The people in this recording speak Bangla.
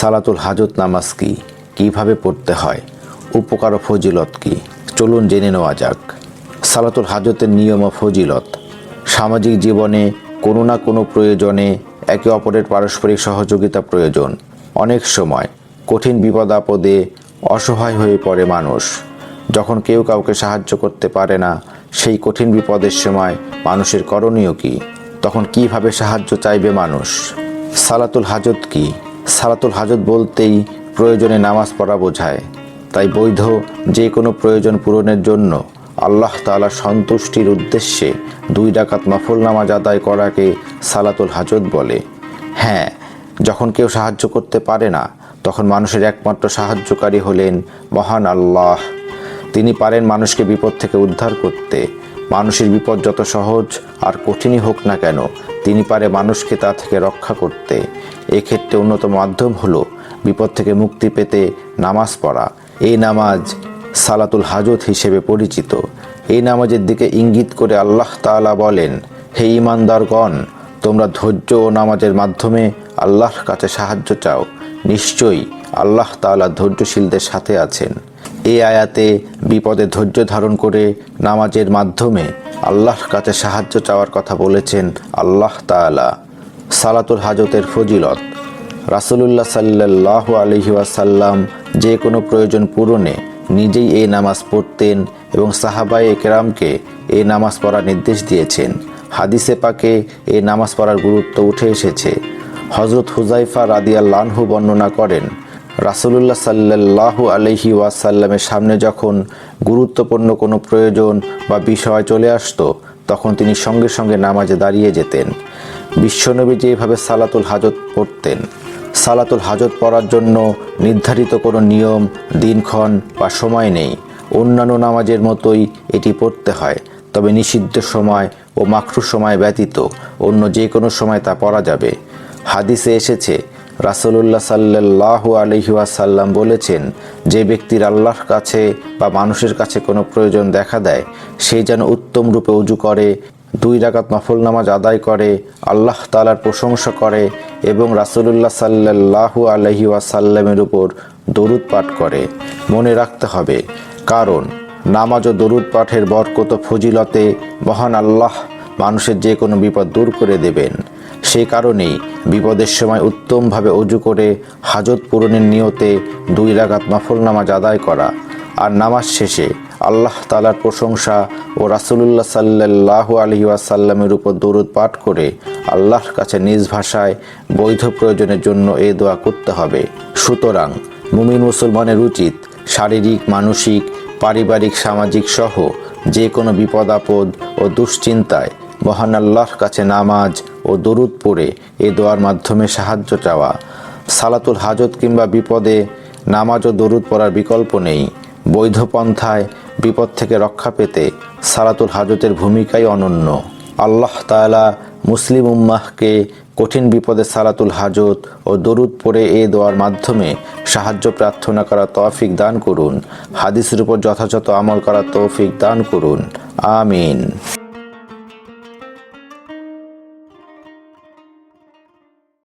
সালাতুল হাজত নামাজ কি? কীভাবে পড়তে হয়? উপকার ও ফজিলত কি? চলুন জেনে নেওয়া যাক। সালাতুল হাজতের নিয়ম ও ফজিলত। সামাজিক জীবনে কোনো না কোনো প্রয়োজনে একে অপরের পারস্পরিক সহযোগিতা প্রয়োজন। অনেক সময় কঠিন বিপদ আপদে অসহায় হয়ে পড়ে মানুষ। যখন কেউ কাউকে সাহায্য করতে পারে না, সেই কঠিন বিপদের সময় মানুষের করণীয় কি? তখন কীভাবে সাহায্য চাইবে মানুষ? সালাতুল হাজত কি? সালাতুল হাজত বলতেই প্রয়োজনে নামাজ পড়া বোঝায়। তাই বৈধ যে কোনো প্রয়োজন পূরণের জন্য আল্লাহ তাআলা সন্তুষ্টির উদ্দেশ্যে দুই ডাকাত নফল নামাজ আদায় করাকে সালাতুল হাজত বলে। হ্যাঁ যখন কেউ সাহায্য করতে পারে না, তখন মানুষের একমাত্র সাহায্যকারী হলেন মহান আল্লাহ। তিনি পারেন মানুষকে বিপদ থেকে উদ্ধার করতে। মানুষের বিপদ যত সহজ আর কঠিনই হোক না কেন তিনি পারে মানুষকে তা থেকে রক্ষা করতে। এক্ষেত্রে অন্যতম মাধ্যম হলো বিপদ থেকে মুক্তি পেতে নামাজ পড়া। এই নামাজ সালাতুল হাজত হিসেবে পরিচিত। এই নামাজের দিকে ইঙ্গিত করে আল্লাহ তাআলা বলেন, হে ইমানদারগণ তোমরা ধৈর্য ও নামাজের মাধ্যমে আল্লাহর কাছে সাহায্য চাও। নিশ্চয়ই আল্লাহ তাআলা ধৈর্যশীলদের সাথে আছেন। এই আয়াতে বিপদে ধৈর্য ধারণ করে নামাজের মাধ্যমে আল্লাহর কাছে সাহায্য চাওয়ার কথা বলেছেন আল্লাহ তাআলা। সালাতুল হাজতের ফজিলত। রাসূলুল্লাহ সাল্লাহ আলহি ওয়াসাল্লাম যে কোনো প্রয়োজন পূরণে নিজেই এই নামাজ পড়তেন এবং সাহাবাই একরামকে এই নামাজ পড়ার নির্দেশ দিয়েছেন। হাদিসে পাকে এই নামাজ পড়ার গুরুত্ব উঠে এসেছে। হজরত হুজাইফা রাদিয়াল্লাহু বর্ণনা করেন রাসূলুল্লাহ সাল্লাল্লাহু আলহি ওয়াসাল্লামের সামনে যখন গুরুত্বপূর্ণ কোনো প্রয়োজন বা বিষয় চলে আসতো, তখন তিনি সঙ্গে সঙ্গে নামাজে দাঁড়িয়ে যেতেন। বিশ্বনবী যেভাবে সালাতুল হাজত পড়তেন, সালাতুল হাজত পড়ার জন্য নির্ধারিত কোনো নিয়ম, দিনক্ষণ বা সময় নেই। অন্যান্য নামাজের মতোই এটি পড়তে হয়, তবে নিষিদ্ধ সময় ও মাকরু সময় ব্যতীত অন্য যে কোনো সময় তা পড়া যাবে। হাদিসে এসেছে রাসূলুল্লাহ সাল্লাল্লাহু আলাইহি ওয়াসাল্লাম বলেছেন, যে ব্যক্তির আল্লাহর কাছে বা মানুষের কাছে কোনো প্রয়োজন দেখা দেয়, সে যেন উত্তম রূপে উজু করে, দুই রাকাত নফল নামাজ আদায় করে, আল্লাহ তালার প্রশংসা করে এবং রাসূলুল্লাহ সাল্লাল্লাহু আলাইহি ওয়াসাল্লামের উপর দরুদ পাঠ করে। মনে রাখতে হবে, কারণ নামাজ ও দরুদ পাঠের বরকত ফজিলতে মহান আল্লাহ মানুষের যে কোনো বিপদ দূর করে দেবেন। সে কারণেই বিপদের সময় উত্তমভাবে অজু করে হাজত পূরণের নিয়তে দুই রাগাত নফল নামাজ আদায় করা আর নামাজ শেষে আল্লাহ তালার প্রশংসা ও রাসুলুল্লাহ সাল্লাহ আলহি ওয়াসাল্লামের উপর দরুদ পাঠ করে আল্লাহর কাছে নিজ ভাষায় বৈধ প্রয়োজনের জন্য এ দোয়া করতে হবে। সুতরাং মুমিন মুসলমানের উচিত শারীরিক, মানসিক, পারিবারিক, সামাজিক সহ যে কোনো বিপদ, আপদ ও দুশ্চিন্তায় মহান আল্লাহর কাছে নামাজ ও দরুদ পড়ে এ দোয়ার মাধ্যমে সাহায্য চাওয়া। সালাতুল হাজত কিংবা বিপদে নামাজ ও দরুদ পড়ার বিকল্প নেই। বৈধ পন্থায় বিপদ থেকে রক্ষা পেতে সালাতুল হাজতের ভূমিকাই অনন্য। আল্লাহ তাআলা মুসলিম উম্মাহকে কঠিন বিপদে সালাতুল হাজত ও দরুদ পড়ে এ দোয়ার মাধ্যমে সাহায্য প্রার্থনা করা তৌফিক দান করুন। হাদিসের উপর যথাযথ আমল করা তৌফিক দান করুন। আমিন।